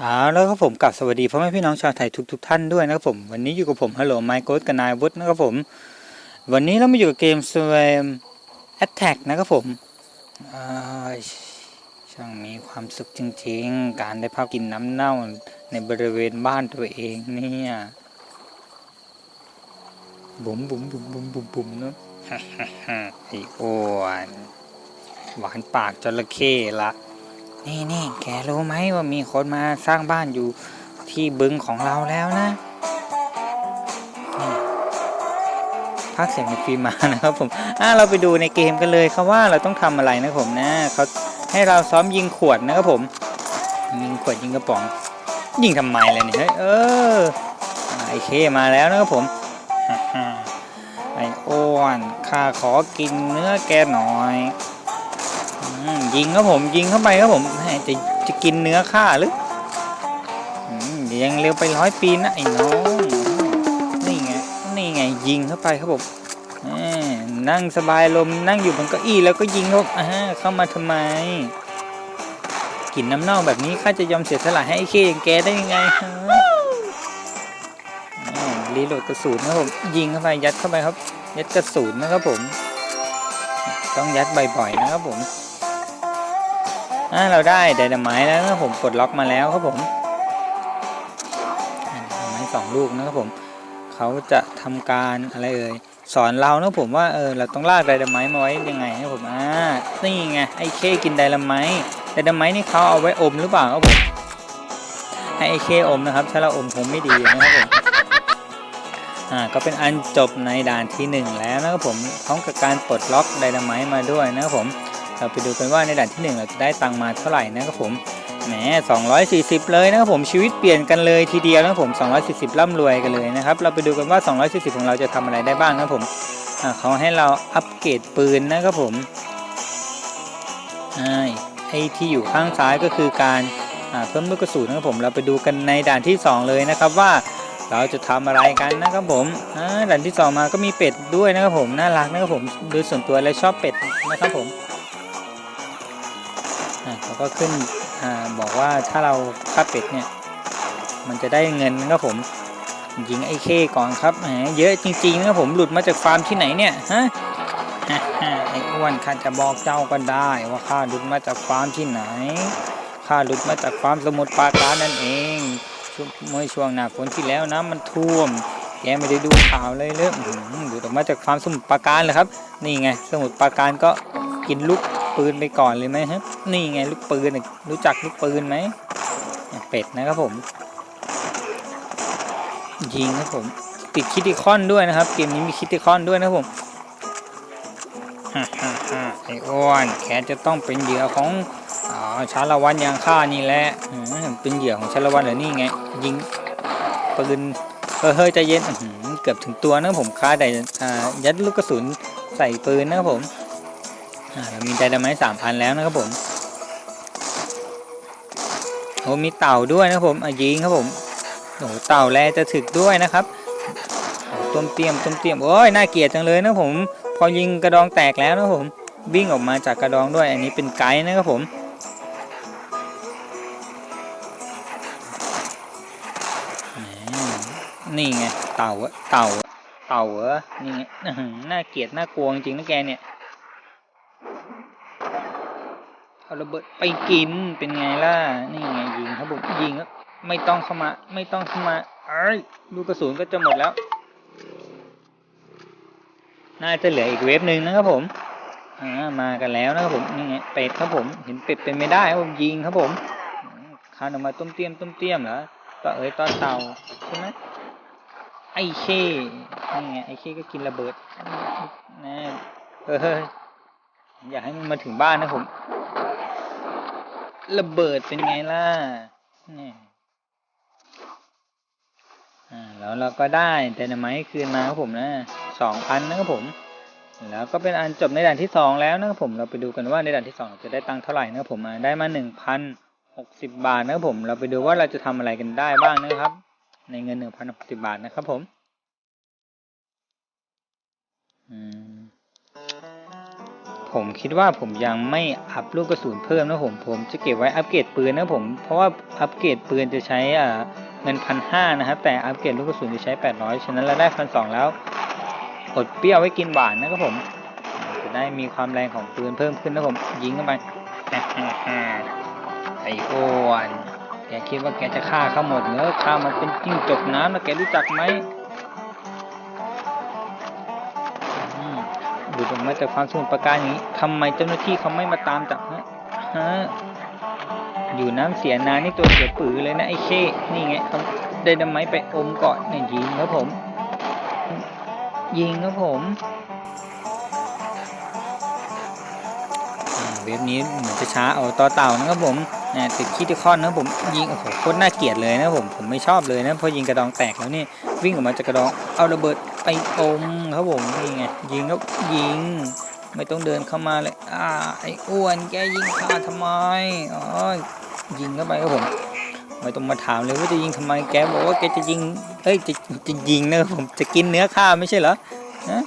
เอาแล้วครับผมกับสวัสดีพ่อแม่พี่น้องชาวไทยทุกๆทท่านด้วยนะครับผม วันนี้อยู่กับผมฮัลโหลไมค์โครกับนายวุฒินะครับผม วันนี้เรามาอยู่กับเกม Swim Attack นะครับผมช่างมีความสุขจริงๆ การได้ภาพกินน้ำเน่าในบริเวณบ้านตัวเองเนี่ยบุ๋มบุ๋มบุ๋มบุ๋มบุ๋มบุ๋มเนาะไอ้อ้วนหวานปากจระเข้ละ นี่นี่แกรู้ไหมว่ามีคนมาสร้างบ้านอยู่ที่บึงของเราแล้วนะนี่พักเสียงในฟิล์มมานะครับผมอะเราไปดูในเกมกันเลยครับว่าเราต้องทำอะไรนะผมนะเขาให้เราซ้อมยิงขวดนะครับผม ยิงขวดยิงกระป๋อง ยิงทำไมเลยเนี่ยเออไอเคมาแล้วนะครับผมไออ้วนข้าขอกินเนื้อแกหน่อย ยิงครับผมยิงเข้าไปครับผมจะจะกินเนื้อข้าหรือยังเร็วไปร้อยปีนะไอ้น้องนี่ไงนี่ไงยิงเข้าไปครับผมนั่งสบายลมนั่งอยู่บนเก้าอี้แล้วก็ยิงครับอ่าเข้ามาทำไมกินน้ำเน่าแบบนี้ข้าจะยอมเสียสละให้ไอ้เคอย่างแกได้ยังไงฮะรีโหลดกระสุนครับผมยิงเข้าไปยัดเข้าไปครับ ยัดกระสุนนะครับผม ต้องยัดบ่อยๆนะครับผม เราได้ไดนาไม้แล้วนะครับผมปลดล็อกมาแล้วครับผมไดนาไม้สองลูกนะครับผมเขาจะทำการอะไรเอ่ยสอนเรานะผมว่าเออเราต้องลากไดนาไม้มาไว้ยังไงนะครับผมอ่านี่ไงไอ้เคกินไดนาไม้ไดนาไม้นี่เขาเอาไว้อมหรือเปล่าครับผมให้ไอ้เคอมนะครับ ถ้าเราอมคงไม่ดีนะครับผมอ่าก็เป็นอันจบในด่านที่หนึ่งแล้วนะครับผมพร้อมกับการปลดล็อกไดนาไม้มาด้วยนะครับผม เราไปดูกันว่าในด่านที่ 1 เราจะได้ตังมาเท่าไหร่นะครับผมแหม240 เลยนะครับผมชีวิตเปลี่ยนกันเลยทีเดียวนะครับผม 240 ร่ำรวยกันเลยนะครับ เราไปดูกันว่า 240 ของเราจะทำอะไรได้บ้างนะครับผมเขาให้เราอัปเกรดปืนนะครับผมอ่าไอ้ที่อยู่ข้างซ้ายก็คือการเพิ่มลูกกระสุนนะครับผมเราไปดูกันในด่านที่ 2 เลยนะครับว่าเราจะทำอะไรกันนะครับผมด่านที่ 2 มาก็มีเป็ดด้วยนะครับผมน่ารักนะครับผมโดยส่วนตัวแล้วชอบเป็ดนะครับผม ก็ขึ้นอบอกว่าถ้าเราฆ่าเป็ดเนี่ย มันจะได้เงินนะครับผมยิงไอ้เคก่อนครับแหมเยอะจริงๆนะผมหลุดมาจากฟาร์มที่ไหนเนี่ยฮะไอ้อ้วนข้าจะบอกเจ้าก็ได้ ว่าข้าหลุดมาจากฟาร์มที่ไหนข้าหลุดมาจากฟาร์มสมุทรปราการนั่นเองเมื่อช่วงหน้าฝนที่แล้วน้ำมันท่วม แกไม่ได้ดูข่าวเลยเลยอื้อหือหลุดออกมาจากฟาร์มสมุทรปราการเลยครับ นี่ไง สมุทรปราการก็กินลูก ปืนไปก่อนเลยไหมครับ นี่ไงลูกปืนรู้จักลูกปืนไหมเป็ดนะครับผมยิงครับผมติดคิติคอนด้วยนะครับ เกมนี้มีคิติคอนด้วยนะครับผมฮ่าฮ่าฮ่าไอ้อ้วนแกจะต้องเป็นเหยื่อของอ๋อชาละวันยางข้านี่แหละเป็นเหยื่อของชาละวันเหรอนี่ไง ยิงปืนเฮ้ยใจเย็นเกือบถึงตัวนะผมค้าแต่อ่ายัดลูกกระสุนใส่ปืนนะครับผม เรามีไดนาไมต์สามพันแล้วนะครับผมโอ้มีเต่าด้วยนะครับผมอะยิงครับผมโอ้เต่าแลจะถึกด้วยนะครับต้มเตี้ยมต้มเตี้ยมโอ้ยน่าเกลียดจังเลยนะผม พอยิงกระดองแตกแล้วนะผมวิ่งออกมาจากกระดองด้วยอันนี้เป็นไกด์นะครับผมนี่ไงเต่าเต่าเต่าเหรอนี่ไงน่าเกลียดน่ากลัวจริงๆนะแกเนี่ย เอาระเบิดไปกินเป็นไงล่ะ นี่ไงยิงครับผมยิงครับไม่ต้องเข้ามา ไม่ต้องเข้ามาเอ้ยลูกกระสุนก็จะหมดแล้ว น่าจะเหลืออีกเวฟหนึ่งนะครับผมอ่ามากันแล้วนะครับผมนี่ไงเป็ดครับผมเห็นเป็ดเป็นไม่ได้ครับผมยิงครับผมคานออกมาต้มเตี้ยมต้มเตี้ยมเหรอต่อเอ้ยต่อเตาใช่ไหมไอ้เคนี่ไงไอ้เคก็กินระเบิดนะเฮ้ยอยากให้มันมาถึงบ้านนะผม ระเบิดเป็นไงล่ะนี่แล้วเราก็ได้ไดนไมต์คืนมาครับผมนะสองพันนะครับผม แล้วก็เป็นอันจบในด่านที่สองแล้วนะครับผมเราไปดูกันว่าในด่านที่สองเราจะได้ตังค์เท่าไหร่นะครับผมอ่าได้มาหนึ่งพันหกสิบบาทนะครับผม เราไปดูว่าเราจะทำอะไรกันได้บ้างนะครับ ในเงินหนึ่งพันหกสิบาทนะครับผม อืม ผมคิดว่าผมยังไม่อัพลูกกระสุนเพิ่มนะผมผมจะเก็บไว้อัปเกรดปืนนะผม เพราะว่าอัปเกรดปืนจะใช้เงินพันห้านะครับแต่อัปเกรดลูกกระสุนจะใช้แปดร้อยฉะนั้นเราได้พันสองแล้วอดเปรี้ยวไว้กินหวานนะครับผม จะได้มีความแรงของปืนเพิ่มขึ้นนะผมยิงเข้าไปไอ้อ้วนแกคิดว่าแกจะฆ่าเขาหมดเหรอฆ่ามันเป็นจิ้งจกน้ำนะแกรู้จักไหม ดูออกมาจากความสมุทรประการอย่างนี้ทำไมเจ้าหน้าที่เขาไม่มาตามจับฮะฮะอยู่น้ำเสียนานี่ตัวเสียปือเลยนะไอ้เช่นี่ไงเอาได้ดำไม้ไปอมก่อนเนี่ยยิงครับผม ยิงครับผมอ่าเว็บนี้เหมือนจะช้าเอาต่อเต่านะครับผม อ่าติดคิดที่ข้อนนะผมยิงโอ้โหโคตรน่าเกลียดเลยนะผมผมไม่ชอบเลยนะพอยิงกระดองแตกแล้วนี่วิ่งออกมาจากกระดองเอาระเบิดไปอมครับผมนี่ไงยิงครับยิง ไม่ต้องเดินเข้ามาเลยอ่าไอ้อ้วนแกยิงข้าทำไมอ๋อยิงเข้าไปครับผมไม่ต้องมาถามเลยว่าจะยิงทำไมแกบอกว่าแกจะยิงเอ้ยจะจะยิงนะครับผมจะกินเนื้อข้าไม่ใช่เหรอฮะ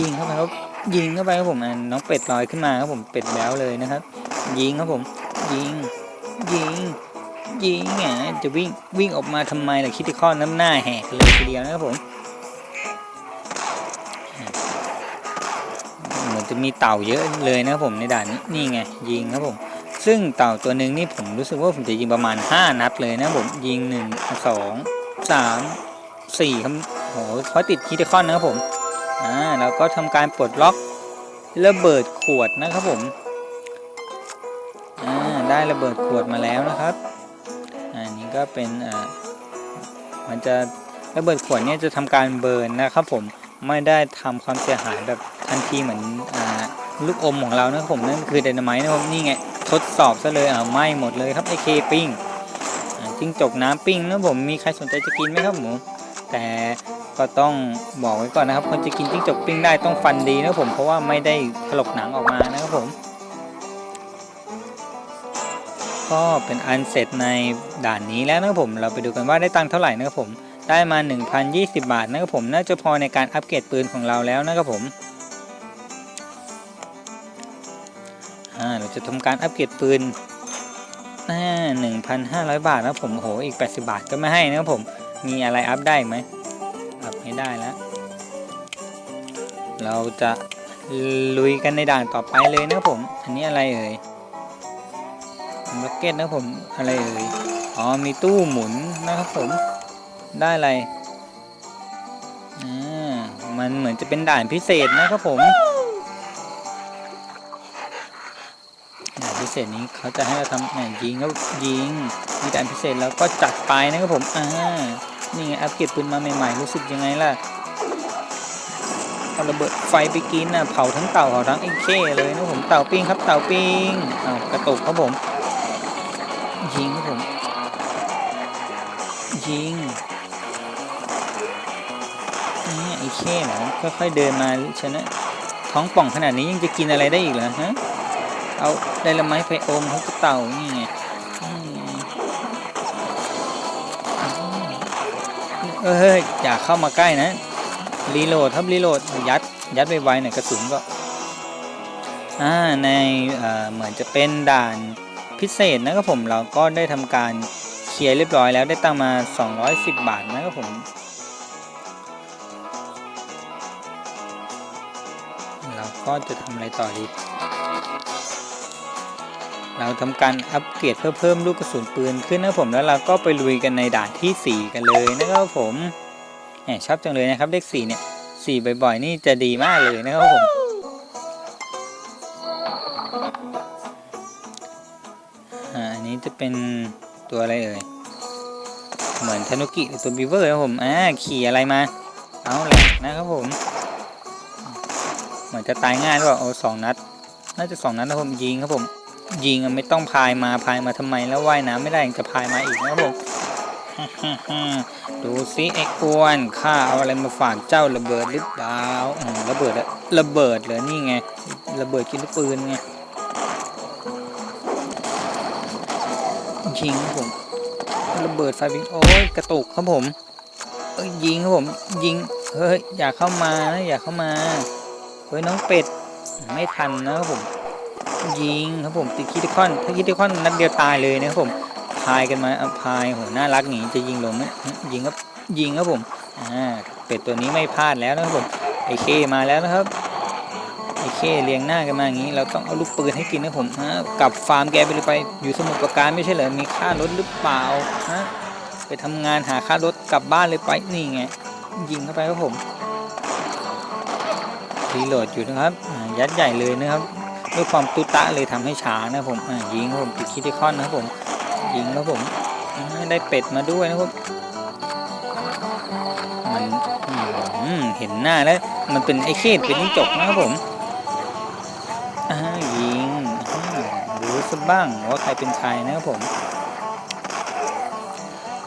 ยิงเข้าไปครับยิงเข้าไปครับผมน้องเป็ดลอยขึ้นมาครับผมเป็ดแล้วเลยนะครับ ยิงครับผม ยิง ยิง ยิงไงจะวิ่งวิ่งออกมาทำไมล่ะคิดที่ข้อน้ำหน้าแหกเลยทีเดียวนะครับผมเหมือนจะมีเต่าเยอะเลยนะครับผมในด่านนี้นี่ไงยิงครับผม ซึ่งเต่าตัวหนึ่งนี่ผมรู้สึกว่าผมจะยิงประมาณ 5 นัดเลยนะผมยิง 1 2 3 4ครับโหเพราะติดคิดคอนนะครับผมอ่าแล้วก็ทำการปลดล็อกระเบิดขวดนะครับผม ได้ระเบิดขวดมาแล้วนะครับ อันนี้ก็เป็นอ่ามันจะระเบิดขวดเนี่ยจะทำการเบิร์นนะครับผมไม่ได้ทำความเสียหายแบบทันทีเหมือนอ่าลูกอมของเรานะผมนั่นคือไดนามต์นะครับนี่ไงทดสอบซะเลยอ่าไหม้หมดเลยครับไอเคปิ้งจิ้งจกน้ำปิ้งนะผมมีใครสนใจจะกินไหมครับหมูแต่ก็ต้องบอกไว้ก่อนนะครับคนจะกินจิ้งจกปิ้งได้ต้องฟันดีนะผมเพราะว่าไม่ได้ถลกหนังออกมานะครับผม ก็เป็นอันเสร็จในด่านนี้แล้วนะครับผม เราไปดูกันว่าได้ตังค์เท่าไหร่นะครับผม ได้มา 1,020 บาทนะครับผม น่าจะพอในการอัปเกรดปืนของเราแล้วนะครับผมเราจะทำการอัปเกรดปืนหนึ่งพันห้าร้อยบาทนะผมโห อีกแปดสิบาทก็ไม่ให้นะครับผม มีอะไรอัพได้ไหม อัพไม่ได้แล้ว เราจะลุยกันในด่านต่อไปเลยนะครับผม อันนี้อะไรเอ่ย ล็อกเก็ตนะครับผมอะไรเอ่ยอ๋อมีตู้หมุนนะครับผมได้อะไรอ่ามันเหมือนจะเป็นด่านพิเศษนะครับผมด่านพิเศษนี้เขาจะให้เราทำยิงแล้วยิงมีด่านพิเศษแล้วก็จัดไปนะครับผมอ่านี่ไงอัปเกรดปืนมาใหม่ๆรู้สึกยังไงล่ะเอาระเบิดไฟไปกินน่ะเผาทั้งเต่าเผาทั้งไอ้เข้เลยนะผมเต่าปิ้งครับเต่าปิ้งอ้าวกระตุกครับผม ยิงครับผม ยิงนี่ไอ้เข้เหรอค่อยๆเดินมาชนะ ท้องป่องขนาดนี้ยังจะกินอะไรได้อีกเหรอฮะ เอาได้ละไม้ไปอมเขาก็เต่านี่ไงเอ้ยอย่าเข้ามาใกล้นะ รีโหลดครับรีโหลด ยัด ยัดไวๆหน่อยกระสุนก็ อ่า ในเอ่อเหมือนจะเป็นด่าน พิเศษนะครับผมเราก็ได้ทำการเคลียร์เรียบร้อยแล้วได้ตังมา 210 บาทนะครับผมเราก็จะทำอะไรต่อดี เราทำการอัปเกรดเพื่อเพิ่มลูกกระสุนปืนขึ้นนะครับผมแล้วเราก็ไปลุยกันในด่านทีสี่4 กันเลยนะครับผมแหมชอบจังเลยนะครับเลขสี่เนี่ยสี่บ่อยๆนี่จะดีมากเลยนะครับผม นี้จะเป็นตัวอะไรเอ่ย เหมือนทานุกิหรือตัวบีเวอร์ครับผมอ่าขี่อะไรมา เอาแหละนะครับผม เหมือนจะตายง่ายหรือเปล่าโอ้สองนัด น่าจะสองนัดนะผมยิงครับผม ยิงอะไม่ต้องพายมาพายมาทำไมแล้วว่ายน้ำไม่ได้ยังจะพายมาอีกนะครับผมดูซิไอ้อวนข้าเอาอะไรมาฝากเจ้าระเบิดหรือเปล่าระเบิดอะระเบิดเลยนี่ไง ระเบิดกินลูกปืนไง ยิงครับผมระเบิดไฟวิงโอ้ยกระตุกครับผมเอ้ยยิงครับผมยิงเฮ้ยอย่าเข้ามานะอย่าเข้ามาเฮ้ยน้องเป็ดไม่ทันนะครับผม ยิงครับผมติดคิดคอน ถ้าคิดคอนนัดเดียวตายเลยนะครับผมพายกันมาเอาพายโหน่ารักหนีจะยิงลงไหมยิงครับยิงครับผมอ่าเป็ดตัวนี้ไม่พลาดแล้วนะครับผมไอเคมาแล้วนะครับ ไอ้เคเรียงหน้ากันมาอย่างนี้ เราต้องเอาลูกปืนให้กินนะผมฮะกลับฟาร์มแกไปเลยไปอยู่สมุทรปราการไม่ใช่เหรอมีค่ารถหรือเปล่าฮะไปทำงานหาค่ารถกลับบ้านเลยไปนี่ไงยิงเข้าไปครับผมรีโหลดอยู่นะครับยัดใหญ่เลยนะครับด้วยความตุตะเลยทำให้ช้านะผมยิงครับผมติดคิดที่คอนนะครับผมยิงแล้วผมได้เป็ดมาด้วยนะครับมันมเห็นหน้าแล้วมันเป็นไอ้เขตเป็นจิ้งจกนะครับผม รู้สักบ้างว่าใครเป็นใครนะครับผม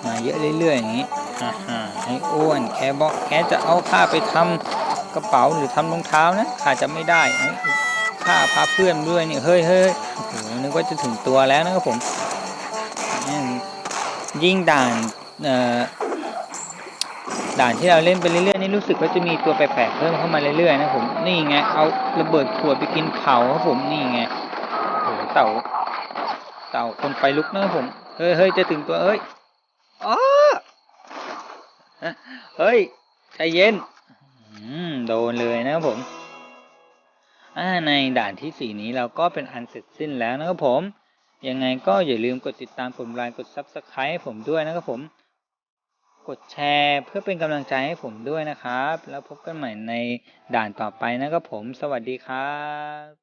มาเยอะเรื่อยๆอย่างนี้อ่าฮะไอ้อ้วนแกบอกแกจะเอาข้าไปทำกระเป๋าหรือทำรองเท้านะข้าจะไม่ได้เอ้ยข้าพาเพื่อนด้วยนี่เฮ้ยเฮ้ยนึกว่าจะถึงตัวแล้วนะครับผมยิ่งด่านเอ่อด่านที่เราเล่นไปเรื่อยๆนี่รู้สึกว่าจะมีตัวแปลกๆเพิ่มเข้ามาเรื่อยๆนะผมนี่ไงเอาระเบิดขวดไปกินเผาครับผมนี่ไง เต่า เต่าคนไฟลุกนะผม เฮ้ยเฮ้ยจะถึงตัวเอ้ยอ้อเฮ้ยใจเย็นอืมโดนเลยนะครับผมอ่าในด่านที่สี่นี้เราก็เป็นอันเสร็จสิ้นแล้วนะครับผม ยังไงก็อย่าลืมกดติดตามกดไลค์กด Subscribe ให้ผมด้วยนะครับผม กดแชร์เพื่อเป็นกำลังใจให้ผมด้วยนะครับ แล้วพบกันใหม่ในด่านต่อไปนะครับผม สวัสดีครับ